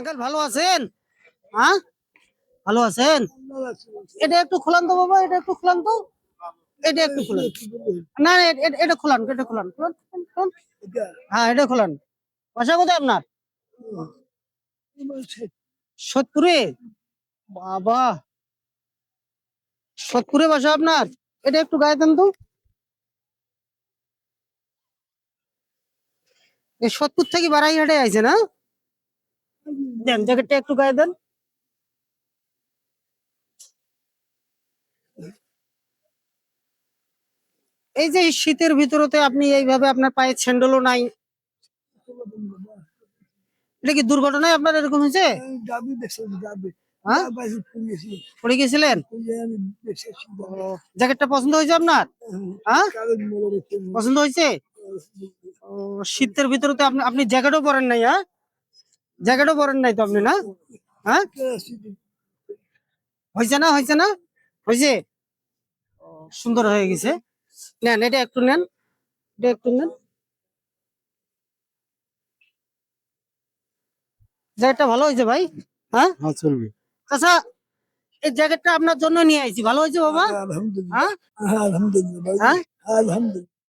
Uncle, ভালো আছেন? হ্যাঁ ভালো আছেন? এটা একটু খোলান তো বাবা, এটা একটু খোলান তো। এটা একটু খোলান। না এটা খোলান এটা খোলান। হ্যাঁ এটা খোলান। বাসা কোথায় আপনার? বাবা। সোদপুরে বাসা আপনার? এটা একটু গায়ে দেন তো। এই সোদপুর থেকে বারাইহাটে আইছে না দেন, জ্যাকেটটা একটু গায়ে দেন। এই যে শীতের ভিতরতে আপনি এইভাবে আপনার পায়ে স্যান্ডেলও নাই। এটা কি দুর্ঘটনায় আপনার এরকম হয়েছে? হ্যাঁ? গেছিলেন জ্যাকেটটা পছন্দ হয়েছে আপনার? হ্যাঁ? পছন্দ হয়েছে? শীতের ভিতরে আপনি আপনি জ্যাকেটও পরেন নাই হ্যাঁ? জ্যাকেটও পরেন নাই তো আপনি না? হ্যাঁ? হয়েছে না হয়েছে না? হয়েছে সুন্দর হয়ে গেছে। নেন এটা একটু নেন। এটা একটু নেন। জ্যাকেটটা ভালো হয়েছে ভাই? হ্যাঁ? হ্যাঁ চলবে। আচ্ছা এই জ্যাকেটটা আপনার জন্য নিয়ে আইছি। ভালো হয়েছে বাবা? আলহামদুলিল্লাহ। হ্যাঁ? আলহামদুলিল্লাহ হ্যাঁ? আলহামদুলিল্লাহ।